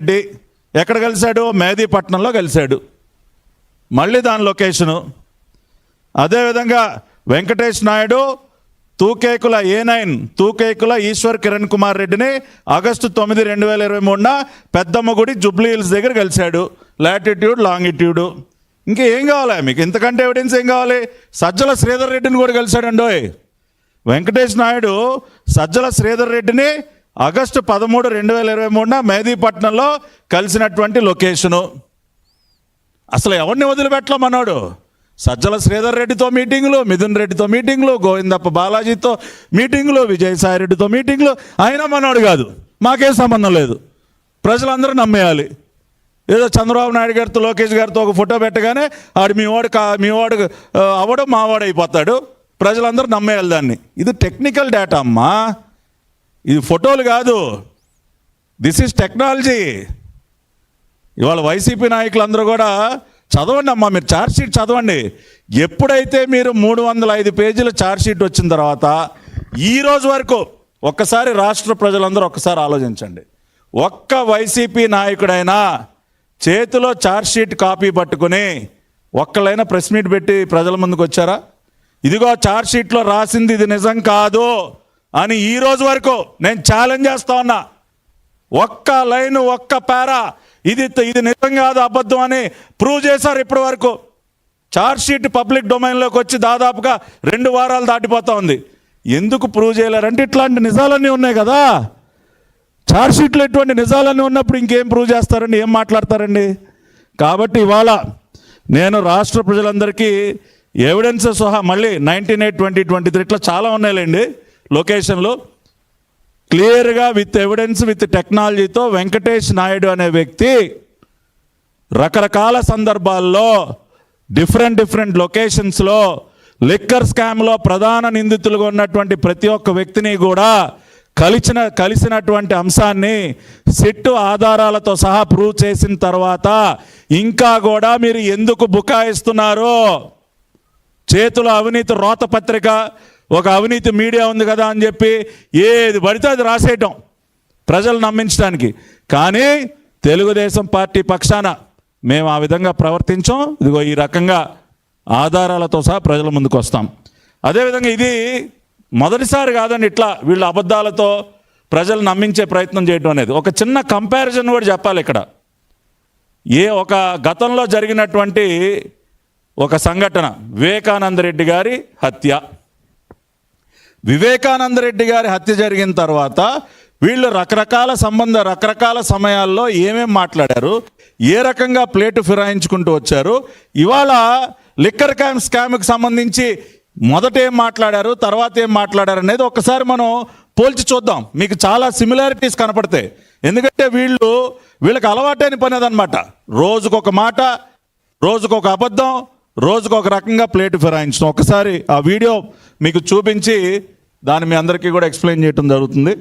రెడ్డి ఎక్కడ కలిశాడు? మేదీపట్నంలో కలిశాడు. మళ్ళీ దాని లొకేషను. అదేవిధంగా వెంకటేష్ నాయుడు తూకేకుల ఏ నైన్ తూకేకుల ఈశ్వర్ కిరణ్ కుమార్ రెడ్డిని ఆగస్టు తొమ్మిది రెండు వేల ఇరవై మూడున పెద్దమ్మ గుడి జుబ్లీ హిల్స్ దగ్గర కలిశాడు. Latitude longitude. ఇంకా ఏం కావాలి? మీకు ఇంతకంటే ఎవిడెన్స్ ఏం కావాలి? సజ్జల శ్రీధర్ రెడ్డిని కూడా కలిశాడండోయ్. వెంకటేష్ నాయుడు సజ్జల శ్రీధర్ రెడ్డిని ఆగస్టు పదమూడు రెండు వేల ఇరవై మూడున మేదీపట్నంలో కలిసినటువంటి లొకేషను. అసలు ఎవరిని వదిలిపెట్టమన్నాడు సజ్జల శ్రీధర్ రెడ్డితో మీటింగ్లు మిథున్ రెడ్డితో మీటింగ్లు గోవిందప్ప బాలాజీతో మీటింగ్లు విజయసాయి రెడ్డితో మీటింగ్లు. అయినా మనోడు కాదు. మాకేం సంబంధం లేదు. ప్రజలందరూ నమ్మేయాలి. ఏదో చంద్రబాబు నాయుడు గారితో లోకేష్ గారితో ఒక ఫోటో పెట్టగానే ఆడు మీ వాడు కా మీ వాడు అవడం మావాడు అయిపోతాడు. ప్రజలందరూ నమ్మేయాలి దాన్ని. ఇది టెక్నికల్ డేటా అమ్మా. ఇది ఫోటోలు కాదు. దిస్ ఈజ్ టెక్నాలజీ ఇవాళ వైసీపీ నాయకులందరూ కూడా చదవండి అమ్మా మీరు ఛార్జ్షీట్ చదవండి. ఎప్పుడైతే మీరు మూడు వందల ఐదు పేజీల ఛార్జ్షీట్ వచ్చిన తర్వాత ఈ రోజు వరకు ఒక్కసారి రాష్ట్ర ప్రజలందరూ ఒక్కసారి ఆలోచించండి. ఒక్క వైసీపీ నాయకుడైనా చేతిలో ఛార్జ్షీట్ కాపీ పట్టుకుని ఒక్కళ్ళైనా ప్రెస్ మీట్ పెట్టి ప్రజల ముందుకు వచ్చారా? ఇదిగో ఛార్జ్షీట్లో రాసింది ఇది నిజం కాదు. అని ఈ రోజు వరకు నేను ఛాలెంజ్ చేస్తా ఉన్నా. ఒక్క లైన్ ఒక్క పేరా ఇది ఇది నిజం కాదు అబద్ధం అని ప్రూవ్ చేశారు ఇప్పటి వరకు. చార్జ్ షీట్ పబ్లిక్ డొమైన్లోకి వచ్చి దాదాపుగా రెండు వారాలు దాటిపోతా ఉంది. ఎందుకు ప్రూవ్ చేయలేరంటే ఇట్లాంటి నిజాలన్నీ ఉన్నాయి కదా. చార్జ్ షీట్లో ఎటువంటి నిజాలన్నీ ఉన్నప్పుడు ఇంకేం ప్రూవ్ చేస్తారండి? ఏం మాట్లాడతారండి? కాబట్టి ఇవాళ నేను రాష్ట్ర ప్రజలందరికీ ఎవిడెన్స్ సహా మళ్ళీ nineteen eight twenty twenty three ఇట్లా చాలా ఉన్నాయిలేండి. లొకేషన్లు క్లియర్గా విత్ ఎవిడెన్స్ విత్ టెక్నాలజీతో వెంకటేష్ నాయుడు అనే వ్యక్తి రకరకాల సందర్భాల్లో డిఫరెంట్ డిఫరెంట్ లొకేషన్స్లో లిక్కర్ స్కామ్లో ప్రధాన నిందితులుగా ఉన్నటువంటి ప్రతి ఒక్క వ్యక్తిని కూడా కలిసిన కలిసినటువంటి అంశాన్ని సిట్టు ఆధారాలతో సహా ప్రూవ్ చేసిన తర్వాత ఇంకా కూడా మీరు ఎందుకు బుకాయిస్తున్నారు? చేతుల అవినీతి రోత పత్రిక ఒక అవినీతి మీడియా ఉంది కదా అని చెప్పి ఏది పడితే అది రాసేయటం ప్రజలు నమ్మించడానికి. కానీ తెలుగుదేశం పార్టీ పక్షాన మేము ఆ విధంగా ప్రవర్తించాం. ఇదిగో ఈ రకంగా ఆధారాలతో సహా ప్రజల ముందుకు వస్తాం. అదేవిధంగా ఇది మొదటిసారి కాదండి ఇట్లా వీళ్ళ అబద్ధాలతో ప్రజలు నమ్మించే ప్రయత్నం చేయడం అనేది. ఒక చిన్న కంపారిజన్ కూడా చెప్పాలి ఇక్కడ. ఏ ఒక గతంలో జరిగినటువంటి ఒక సంఘటన. వివేకానంద రెడ్డి గారి హత్య. వివేకానంద రెడ్డి గారి హత్య జరిగిన తర్వాత వీళ్ళు రకరకాల సంబంధ రకరకాల సమయాల్లో ఏమేం మాట్లాడారు ఏ రకంగా ప్లేటు ఫిరాయించుకుంటూ వచ్చారు ఇవాళ లిక్కర్ క్యాంప్ స్కామ్కి సంబంధించి మొదట ఏం మాట్లాడారు తర్వాత ఏం మాట్లాడారు అనేది ఒకసారి మనం పోల్చి చూద్దాం. మీకు చాలా సిమిలారిటీస్ కనపడతాయి. ఎందుకంటే వీళ్ళు వీళ్ళకి అలవాటైన పని అదనమాట. రోజుకొక మాట రోజుకొక అబద్ధం రోజుకు ఒక రకంగా ప్లేట్ ఫిరాయించడం. ఒకసారి ఆ వీడియో మీకు చూపించి దాన్ని మీ అందరికీ కూడా ఎక్స్ప్లెయిన్ చేయడం జరుగుతుంది.